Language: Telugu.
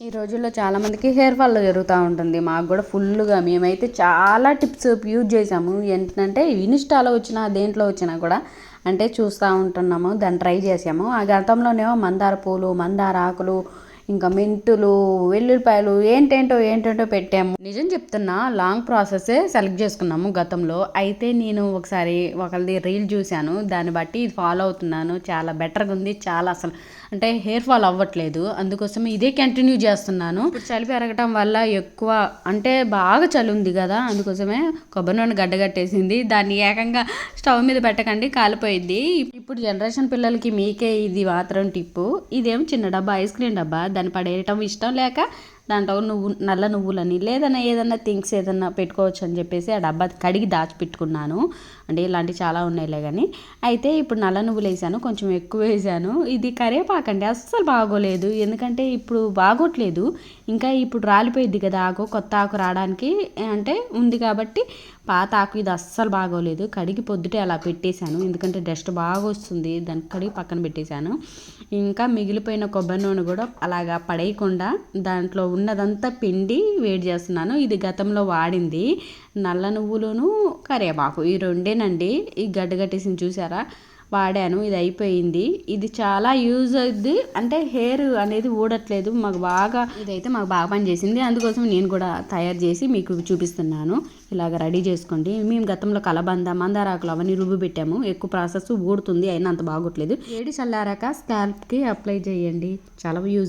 ఈ రోజుల్లో చాలామందికి హెయిర్ ఫాల్ జరుగుతూ ఉంటుంది. మాకు కూడా ఫుల్గా మేమైతే చాలా టిప్స్ యూజ్ చేసాము ఏంటంటే ఇన్స్టాలో వచ్చిన దేంట్లో వచ్చినా కూడా అంటే చూస్తూ ఉంటున్నాము. దాన్ని ట్రై చేసాము ఆ గతంలోనేమో మందార పూలు మందార ఆకులు ఇంకా మెంతులు వెల్లుల్లిపాయలు ఏంటేంటో ఏంటేంటో పెట్టాము. నిజం చెప్తున్నా లాంగ్ ప్రాసెస్ సెలెక్ట్ చేసుకున్నాము గతంలో. అయితే నేను ఒకసారి ఒకరిది రీల్ చూశాను. దాన్ని బట్టి ఇది ఫాలో అవుతున్నాను. చాలా బెటర్గా ఉంది. చాలా అసలు అంటే హెయిర్ ఫాల్ అవ్వట్లేదు. అందుకోసం ఇదే కంటిన్యూ చేస్తున్నాను. చలి పెరగటం వల్ల ఎక్కువ అంటే బాగా చలి ఉంది కదా. అందుకోసమే కొబ్బరి నూనె గడ్డగట్టేసింది. దాన్ని ఏకంగా స్టవ్ మీద పెట్టకండి కాలిపోయింది ఇప్పుడు జనరేషన్ పిల్లలకి మీకే ఇది మాత్రం టిప్పు. ఇదేం చిన్న డబ్బా ఐస్ క్రీమ్ డబ్బా? దాన్ని పడేయటం ఇష్టం లేక దాంట్లో నువ్వు నల్ల నువ్వులని లేదన్నా ఏదన్నా థింగ్స్ ఏదన్నా పెట్టుకోవచ్చు అని చెప్పేసి ఆ డబ్బా కడిగి దాచిపెట్టుకున్నాను. అంటే ఇలాంటివి చాలా ఉన్నాయిలే కానీ అయితే ఇప్పుడు నల్ల నువ్వులు వేసాను కొంచెం ఎక్కువ వేసాను. ఇది కరేపాకండి అస్సలు బాగోలేదు. ఎందుకంటే ఇప్పుడు బాగోట్లేదు. ఇంకా ఇప్పుడు రాలిపోయింది కదా ఆకు కొత్త ఆకు రావడానికి అంటే ఉంది కాబట్టి పాత ఆకు ఇది అస్సలు బాగోలేదు. కడిగి పొద్దుటే అలా పెట్టేశాను. ఎందుకంటే డస్ట్ బాగా వస్తుంది దాన్ని కడిగి పక్కన పెట్టేశాను. ఇంకా మిగిలిపోయిన కొబ్బరి నూనె కూడా అలాగా పడేయకుండా దాంట్లో ఉన్నదంతా పిండి వేడి చేస్తున్నాను. ఇది గతంలో వాడింది. నల్ల నువ్వులను కరివేపాకు. ఈ రెండేనండి. ఈ గడ్డగట్టేసి చూసారా? వాడాను. ఇది అయిపోయింది. ఇది చాలా యూజ్ అవుద్ది. అంటే హెయిర్ అనేది ఊడట్లేదు. మాకు బాగా ఇదైతే మాకు బాగా పనిచేసింది అందుకోసం నేను కూడా తయారు చేసి మీకు చూపిస్తున్నాను. ఇలాగ రెడీ చేసుకోండి. మేము గతంలో కలబంద మందారాకులు అవన్నీ రుబ్బు పెట్టాము. ఎక్కువ ప్రాసెస్ ఊడుతుంది. అయినా అంత బాగోట్లేదు. వేడి చల్లారాక స్కాల్ప్కి అప్లై చేయండి. చాలా యూజ్